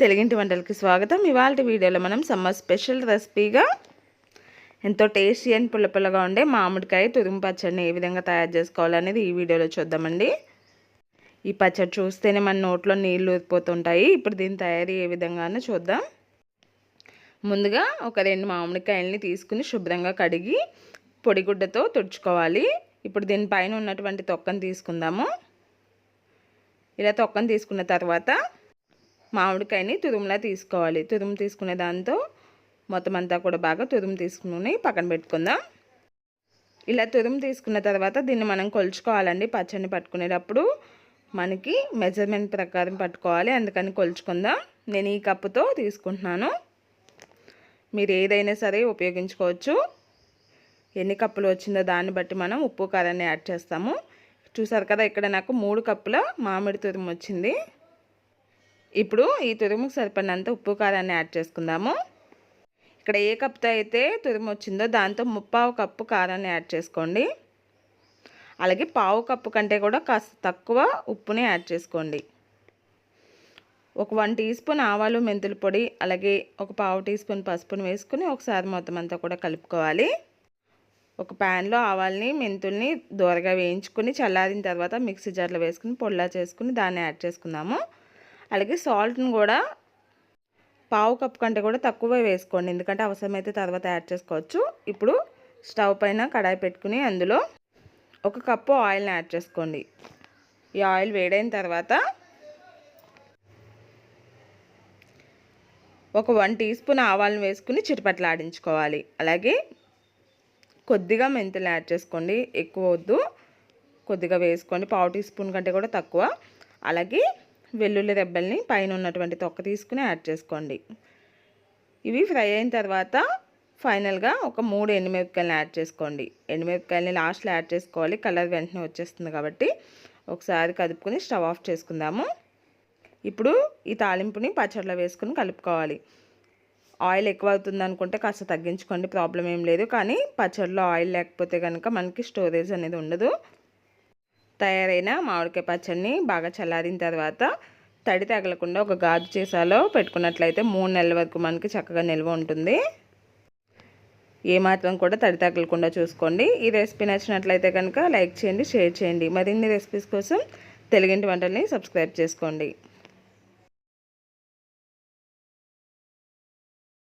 తెలుగింటి వంటలకి స్వాగతం. ఇవాళ వీడియోలో మనం సమ్మర్ స్పెషల్ రెసిపీగా ఎంతో టేస్టీ అండ్ పుల్ల పుల్లగా ఉండే మామిడికాయ తురుము పచ్చడిని ఏ విధంగా తయారు చేసుకోవాలనేది ఈ వీడియోలో చూద్దామండి. ఈ పచ్చడి చూస్తేనే మన నోట్లో నీళ్ళు ఊరిపోతుంటాయి. ఇప్పుడు దీని తయారీ ఏ విధంగానో చూద్దాం. ముందుగా ఒక రెండు మామిడికాయలని తీసుకుని శుభ్రంగా కడిగి పొడిగుడ్డతో తుడుచుకోవాలి. ఇప్పుడు దీనిపైన ఉన్నటువంటి తొక్కను తీసుకుందాము. ఇలా తొక్కను తీసుకున్న తర్వాత మామిడికాయని తురుములా తీసుకోవాలి. తురుము తీసుకునే దాంతో మొత్తం అంతా కూడా బాగా తురుము తీసుకుని పక్కన పెట్టుకుందాం. ఇలా తురుము తీసుకున్న తర్వాత దీన్ని మనం కొలుచుకోవాలండి. పచ్చడిని పట్టుకునేటప్పుడు మనకి మెజర్మెంట్ ప్రకారం పట్టుకోవాలి. అందుకని కొలుచుకుందాం. నేను ఈ కప్పుతో తీసుకుంటున్నాను. మీరు ఏదైనా సరే ఉపయోగించుకోవచ్చు. ఎన్ని కప్పులు వచ్చిందో దాన్ని బట్టి మనం ఉప్పు కారాన్ని యాడ్ చేస్తాము. చూసారు కదా ఇక్కడ నాకు మూడు కప్పుల మామిడి తురుము వచ్చింది. ఇప్పుడు ఈ తురుముకు సరిపడినంత ఉప్పు కారాన్ని యాడ్ చేసుకుందాము. ఇక్కడ ఏ కప్తో అయితే తురుము వచ్చిందో దాంతో ముప్పావు కప్పు కారాన్ని యాడ్ చేసుకోండి. అలాగే పావు కప్పు కంటే కూడా కాస్త తక్కువ ఉప్పుని యాడ్ చేసుకోండి. ఒక వన్ టీ స్పూన్ ఆవాలు మెంతుల పొడి అలాగే ఒక పావు టీ స్పూన్ పసుపుని వేసుకుని ఒకసారి మొత్తం అంతా కూడా కలుపుకోవాలి. ఒక ప్యాన్లో ఆవాల్ని మెంతుల్ని దూరగా వేయించుకుని చల్లారిన తర్వాత మిక్సీ జార్లో వేసుకుని పొడిలా చేసుకుని దాన్ని యాడ్ చేసుకుందాము. అలాగే సాల్ట్ని కూడా పావు కప్పు కంటే కూడా తక్కువ వేసుకోండి. ఎందుకంటే అవసరమైతే తర్వాత యాడ్ చేసుకోవచ్చు. ఇప్పుడు స్టవ్ పైన కడాయి పెట్టుకుని అందులో ఒక కప్పు ఆయిల్ని యాడ్ చేసుకోండి. ఈ ఆయిల్ వేడైన తర్వాత ఒక వన్ టీ స్పూన్ ఆవాలను వేసుకుని చిటపట్లాడించుకోవాలి అలాగే కొద్దిగా మెంతులు యాడ్ చేసుకోండి. ఎక్కువ వద్దు. కొద్దిగా వేసుకోండి. పావు టీ స్పూన్ కంటే కూడా తక్కువ. అలాగే వెల్లుల్లి రెబ్బల్ని పైన ఉన్నటువంటి తొక్క తీసుకుని యాడ్ చేసుకోండి. ఇవి ఫ్రై అయిన తర్వాత ఫైనల్గా ఒక మూడు ఎండుమిరపకాయలను యాడ్ చేసుకోండి. ఎండుమిరపకాయలని లాస్ట్లో యాడ్ చేసుకోవాలి. కలర్ వెంటనే వచ్చేస్తుంది కాబట్టి ఒకసారి కదుపుకొని స్టవ్ ఆఫ్ చేసుకుందాము. ఇప్పుడు ఈ తాలింపుని పచ్చడిలో వేసుకుని కలుపుకోవాలి. ఆయిల్ ఎక్కువ అవుతుంది అనుకుంటే కాస్త తగ్గించుకోండి ప్రాబ్లం ఏం లేదు. కానీ పచ్చడిలో ఆయిల్ లేకపోతే కనుక మనకి స్టోరేజ్ అనేది ఉండదు. తయారైన మామిడికాయ పచ్చడిని బాగా చల్లారిన తర్వాత తడి తగలకుండా ఒక గాజు చేసాలో పెట్టుకున్నట్లయితే మూడు నెలల వరకు మనకి చక్కగా నిల్వ ఉంటుంది. ఏమాత్రం కూడా తడి తగలకుండా చూసుకోండి. ఈ రెసిపీ నచ్చినట్లయితే కనుక లైక్ చేయండి షేర్ చేయండి. మరిన్ని రెసిపీస్ కోసం తెలుగింటి వంటల్ని సబ్స్క్రైబ్ చేసుకోండి.